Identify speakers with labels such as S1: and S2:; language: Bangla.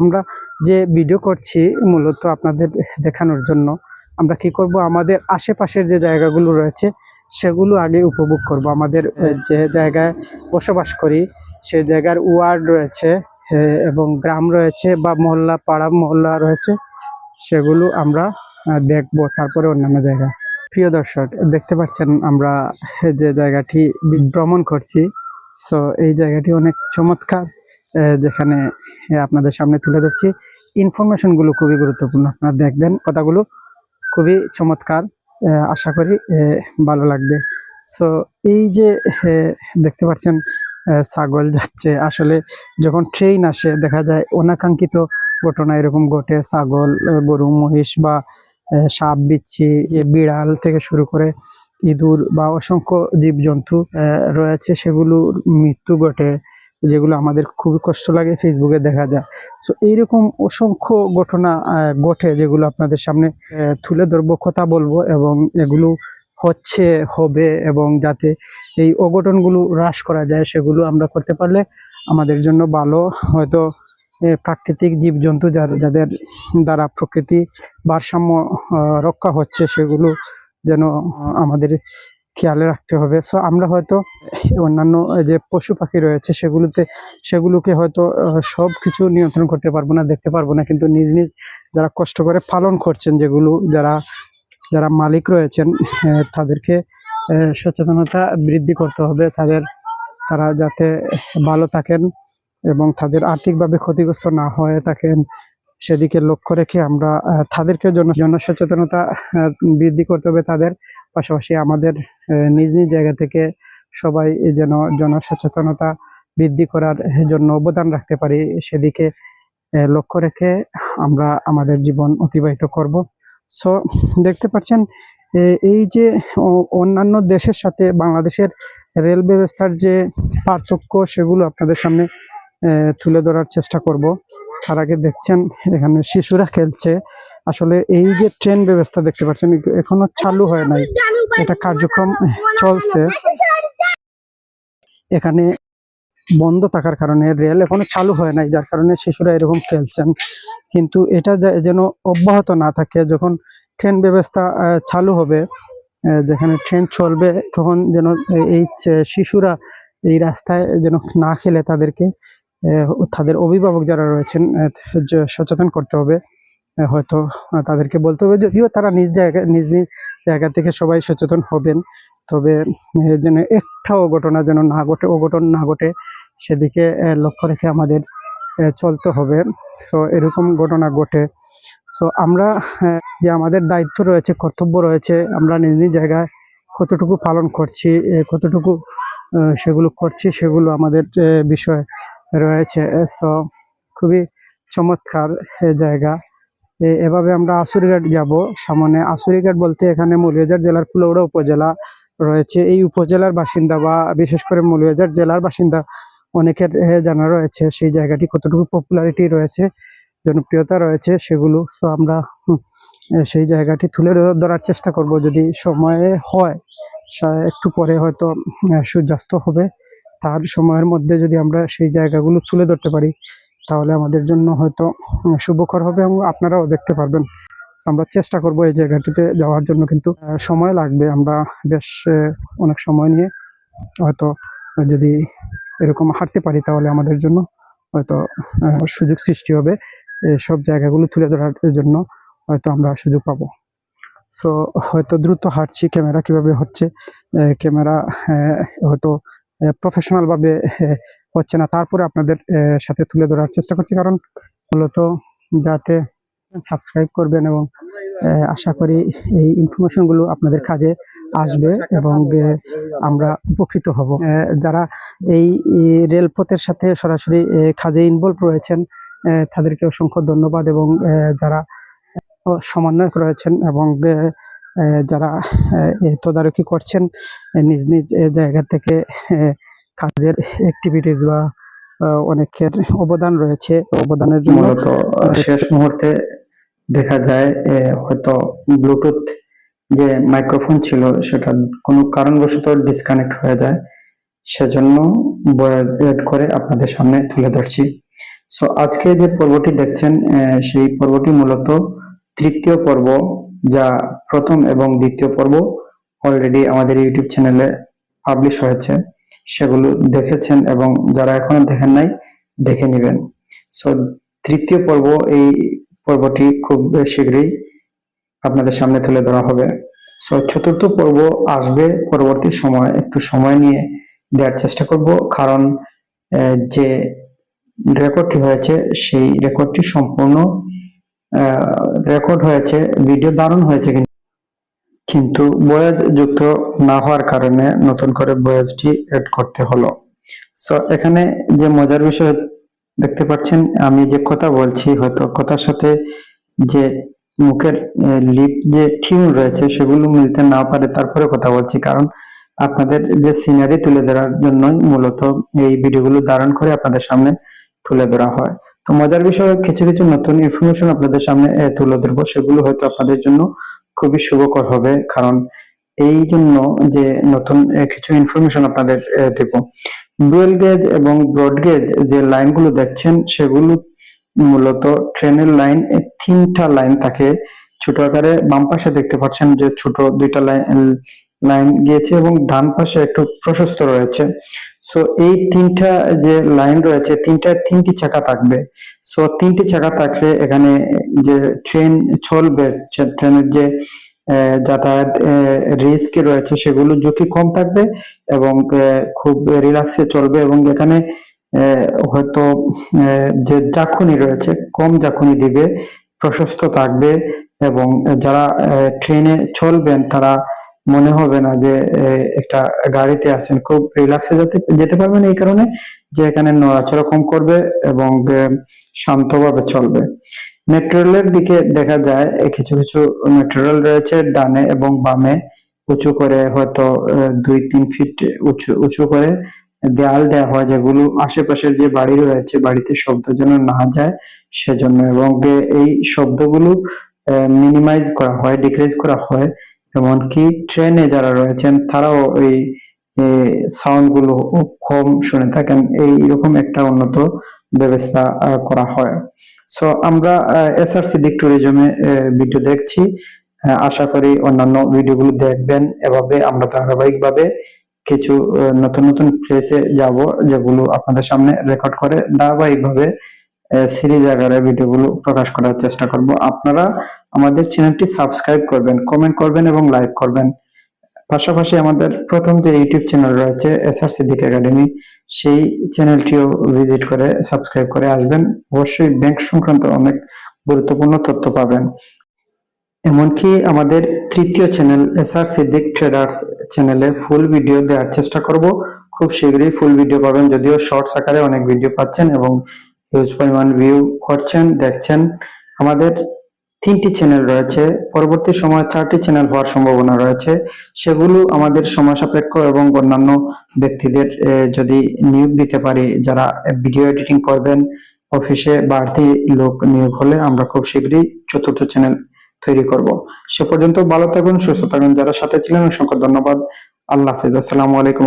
S1: আমরা যে ভিডিও করছি মূলত আপনাদের দেখানোর জন্য, আমরা কি করব? আমাদের আশেপাশের যে জায়গাগুলো রয়েছে, সেগুলো আগে উপভোগ করব। আমাদের যে জায়গায় বসবাস করি, সে জায়গার ওয়ার্ড রয়েছে এবং গ্রাম রয়েছে, বা মহল্লা, পাড়া, মহল্লা রয়েছে, সেগুলো আমরা দেখব। তারপরে অন্যান্য জায়গা। প্রিয় দর্শক, দেখতে পাচ্ছেন আমরা যে জায়গাটি ভ্রমণ করছি। সো এই জায়গাটি অনেক চমৎকার। যেখানে আপনাদের সামনে তুলে ধরছি। ইনফরমেশনগুলো খুবই গুরুত্বপূর্ণ। আপনারা দেখবেন কথাগুলো খুবই চমৎকার। আশা করি ভালো লাগবে। সো এই যে দেখতে পাচ্ছেন ছাগল যাচ্ছে। আসলে যখন ট্রেন আসে, দেখা যায় অনাকাঙ্ক্ষিত ঘটনা এরকম ঘটে। ছাগল গরু, মহিষ বা সাপ, বিচ্ছি যে বিড়াল থেকে শুরু করে ইঁদুর বা অসংখ্য জীবজন্তু রয়েছে। সেগুলোর মৃত্যু ঘটে। যেগুলো আমাদের খুবই কষ্ট লাগে ফেসবুকে দেখা যায়। সো এইরকম অসংখ্য ঘটনা ঘটে যেগুলো আপনাদের সামনে তুলে ধরবো, কথা বলব এবং এগুলো হচ্ছে, হবে এবং যাতে এই অঘটনগুলো হ্রাস করা যায়, সেগুলো আমরা করতে পারলে আমাদের জন্য ভালো। হয়তো প্রাকৃতিক জীবজন্তু যাদের দ্বারা প্রকৃতি ভারসাম্য রক্ষা হচ্ছে, সেগুলো যেন আমাদের খেয়ালে রাখতে হবে। সো আমরা হয়তো অন্যান্য যে পশু পাখি রয়েছে, সেগুলোতে, সেগুলোকে হয়তো সব কিছু নিয়ন্ত্রণ করতে পারব না, দেখতে পারব না। কিন্তু নিজ নিজ যারা কষ্ট করে পালন করছেন, যেগুলো যারা যারা মালিক রয়েছেন তাদেরকে সচেতনতা বৃদ্ধি করতে হবে। তাদের, তারা যাতে ভালো থাকেন এবং তাদের আর্থিকভাবে ক্ষতিগ্রস্ত না হয়ে থাকেন। সেদিকে লক্ষ্য রেখে আমরা তাদেরকে জন, জনসচেতনতা বৃদ্ধি করতে হবে তাদের। পাশাপাশি আমাদের নিজ নিজ জায়গা থেকে সবাই যেন জনসচেতনতা বৃদ্ধি করার জন্য অবদান রাখতে পারি, সেদিকে লক্ষ্য রেখে আমরা আমাদের জীবন অতিবাহিত করব। সো দেখতে পাচ্ছেন এই যে অন্যান্য দেশের সাথে বাংলাদেশের রেল ব্যবস্থার যে পার্থক্য, সেগুলো আপনাদের সামনে তুলে ধরার চেষ্টা করব। তার আগে দেখছেন, এখানে শিশুরা খেলছে। আসলে এই যে ট্রেন ব্যবস্থা দেখতে পাচ্ছেন এখনও চালু হয় নাই। এটা কার্যক্রম চলছে। এখানে বন্ধ থাকার কারণে রেল এখনও চালু হয় নাই, যার কারণে শিশুরা এরকম খেলছেন। কিন্তু এটা যেন অব্যাহত না থাকে, যখন ট্রেন ব্যবস্থা চালু হবে যেখানে ট্রেন চলবে, তখন যেন এই শিশুরা এই রাস্তায় যেন না খেলে তাদেরকে। তাদের অভিভাবক যারা রয়েছেন সচেতন করতে হবে হয়তো তাদেরকে বলতে হবে, যদিও তারা নিজ জায়গায় নিজ নিজ জায়গা থেকে সবাই সচেতন হবেন, তবে যেন একটাও ঘটনা যেন না ঘটে, অঘটন না ঘটে, সেদিকে লক্ষ্য রেখে আমাদের চলতে হবে। সো, এরকম ঘটনা ঘটে। সো, আমরা যে আমাদের দায়িত্ব রয়েছে, কর্তব্য রয়েছে, আমরা নিজ নিজ জায়গায় কতটুকু পালন করছি কতটুকু সেগুলো করছি, সেগুলো আমাদের বিষয় রয়েছে। সো, খুবই চমৎকার জায়গা। এভাবে আমরা আসুরিঘাট যাব। সামনে আসুরিঘাট বলতে এখানে মৌলভীবাজার জেলার কুলৌড়া উপজেলা রয়েছে। এই উপজেলার বাসিন্দা বা বিশেষ করে মৌলভীবাজার জেলার বাসিন্দা অনেকের জানা রয়েছে। সেই জায়গাটি কতটুকু পপুলারিটি রয়েছে, জনপ্রিয়তা রয়েছে সেগুলো। তো আমরা সেই জায়গাটি তুলে ধরার চেষ্টা করব। যদি সময়ে হয়, সা- একটু পরে হয়তো সূর্যাস্ত হবে। তার সময়ের মধ্যে যদি আমরা সেই জায়গাগুলো তুলে ধরতে পারি, তাহলে আমাদের জন্য হয়তো শুভকর হবে এবং আপনারাও দেখতে পারবেন। আমরা চেষ্টা করব এই জায়গাটিতে যাওয়ার জন্য কিন্তু সময় লাগবে। আমরা বেশ অনেক সময় নিয়ে হয়তো যদি এরকম হাঁটতে পারি, তাহলে আমাদের জন্য হয়তো সুযোগ সৃষ্টি হবে। সব জায়গাগুলো তুলে ধরার জন্য হয়তো আমরা সুযোগ পাবো। সো হয়তো দ্রুত হাঁটছি, ক্যামেরা কীভাবে হচ্ছে? ক্যামেরা হয়তো প্রফেশনাল ভাবে হচ্ছে না। তারপরে আপনাদের সাথে তুলে ধরার চেষ্টা করছি। কারণ মূলত যাতে সাবস্ক্রাইব করবেন এবং আশা করি এই ইনফরমেশনগুলো আপনাদের কাজে আসবে এবং আমরা উপকৃত হব। যারা এই রেলপথের সাথে সরাসরি কাজে ইনভলভ রয়েছেন তাদেরকে অসংখ্য ধন্যবাদ এবং যারা সমন্বয়ক রয়েছেন এবং যারা তদারকি করছেন নিজ নিজ জায়গা থেকে কাজের অ্যাক্টিভিটিস বা অনেকের অবদান রয়েছে অবদানের জন্য
S2: মূলত শেষ মুহূর্তে দেখা যায় হয়তো ব্লুটুথ যে মাইক্রোফোন ছিল সেটা কোনো কারণবশত ডিসকানেক্ট হয়ে যায়। সেজন্য ভয়েস এড করে আপনাদের সামনে তুলে ধরছি। সো আজকে যে পর্বটি দেখছেন সেই পর্বটি মূলত তৃতীয় পর্ব যা প্রথম এবং দ্বিতীয় পর্ব অলরেডি আমাদের ইউটিউব চ্যানেলে পাবলিশ হয়েছে। সেগুলো দেখেছেন এবং যারা এখনও দেখেন নাই, দেখে নেবেন। সো তৃতীয় পর্ব, এই পর্বটি খুব শীঘ্রই আপনাদের সামনে তুলে ধরা হবে। সো চতুর্থ পর্ব আসবে পরবর্তী সময়, একটু সময় নিয়ে দেওয়ার চেষ্টা করব। কারণ যে রেকর্ডটি হয়েছে, সেই রেকর্ডটি সম্পূর্ণ রেকর্ড হয়েছে ভিডিও দারুণ হয়েছে কিন্তু। বয়েজ যুক্ত না হওয়ার কারণে নতুন করে বয়েজটি এড করতে হলো। সো এখানে যে মজার বিষয় দেখতে পাচ্ছেন, আমি যে কথা বলছি হয়তো কথার সাথে যে মুখের লিপ যে টিউন রয়েছে সেগুলো মিলতে না পারে তারপরে কথা বলছি। কারণ আপনাদের যে সিনারি তুলে ধরার জন্যই মূলত এই ভিডিওগুলো ধারণ করে আপনাদের সামনে তুলে ধরা হয়। তো মজার বিষয়, কিছু কিছু নতুন ইনফরমেশন আপনাদের সামনে তুলে ধরবো। সেগুলো হয়তো আপনাদের জন্য খুবই শুভকর হবে, কারণ এই জন্য যে নতুন কিছু ইনফরমেশন আপনাদের দেব। ডুয়েল গেজ এবং ব্রড গেজ যে লাইনগুলো দেখছেন, সেগুলো মূলত ট্রেনের লাইন তিনটা লাইন থাকে। ছোট আকারে বাম পাশে দেখতে পাচ্ছেন যে ছোট দুইটা লাইন লাইন গিয়েছে এবং ডান পাশে একটু প্রশস্ত রয়েছে। সো এই তিনটা যে লাইন রয়েছে, তিনটা, তিনটি চাকা থাকবে। সো তিনটি চাকা থাকলে এখানে যে ট্রেন চলবে ট্রেনের যে যাতায়াত রিস্ক রয়েছে সেগুলো ঝুঁকি কম থাকবে এবং খুব রিল্যাক্সে চলবে এবং এখানে হয়তো যে জাকুনি রয়েছে, কম জাকুনি দিবে, প্রশস্ত থাকবে এবং যারা ট্রেনে চলবেন তারা মনে হবে না যে একটা গাড়িতে আছেন। খুব রিল্যাক্সে যেতে যেতে পারবেন এই কারণে যে এখানে নড়াচড়া কম করবে এবং শান্তভাবে চলবে। মেট্রো দিকে দেখা যায় কিছু কিছু মেট্রো রেল রয়েছে ডানে এবং বামে। উঁচু করে হয়তো দুই, তিন ফিট উঁচু উঁচু করে দেয়াল দেওয়া হয়, যেগুলো আশেপাশের যে বাড়ি রয়েছে, বাড়িতে শব্দ যেন না যায় সেজন্য। এবং এই শব্দগুলো মিনিমাইজ করা হয় ডিক্রিজ করা হয়। এমনকি ট্রেনে যারা রয়েছেন, তারাও এই সাউন্ডগুলো কম শুনে থাকেন। এইরকম একটা উন্নত ব্যবস্থা করা হয়। সো আমরা এসআরসি দিক ট্যুরিজমে ভিডিও দেখছি। আশা করি অন্যান্য ভিডিওগুলো দেখবেন। এভাবে আমরা ধারাবাহিকভাবে কিছু নতুন নতুন প্লেসে যাব, যেগুলো আপনাদের সামনে রেকর্ড করে। ধারাবাহিকভাবে সিরিজ আকারে ভিডিওগুলো প্রকাশ করার চেষ্টা করব। আপনারা আমাদের চ্যানেলটি সাবস্ক্রাইব করবেন কমেন্ট করবেন এবং লাইক করবেন। পাশাপাশি আমাদের প্রথম যে ইউটিউব চ্যানেল রয়েছে এস আর সিদ্দিক একাডেমি সেই চ্যানেলটিও ভিজিট করে সাবস্ক্রাইব করে আসবেন। অবশ্যই ব্যাংক সংক্রান্ত অনেক গুরুত্বপূর্ণ তথ্য পাবেন। এমনকি আমাদের তৃতীয় channel S R Siddique traders চ্যানেলে ফুল ভিডিও দেওয়ার চেষ্টা করব। খুব শীঘ্রই ফুল ভিডিও পাবেন, যদিও শর্টস আকারে অনেক ভিডিও পাচ্ছেন এবং হিউজ পরিমাণ ভিউ করছেন, দেখছেন। আমাদের তিনটি চ্যানেল রয়েছে। পরবর্তী সময় চারটি চ্যানেল হওয়ার সম্ভাবনা রয়েছে। সেগুলো আমাদের সময় সাপেক্ষ এবং অন্যান্য ব্যক্তিদের যদি নিয়োগ দিতে পারি, যারা ভিডিও এডিটিং করবেন, অফিসে বাড়তি লোক নিয়োগ হলে আমরা খুব শীঘ্রই চতুর্থ চ্যানেল তৈরি করব। সে পর্যন্ত ভালো থাকুন, সুস্থ থাকুন। যারা সাথে ছিলেন, অসংখ্য ধন্যবাদ। আল্লাহ হাফিজ। আসসালামু আলাইকুম।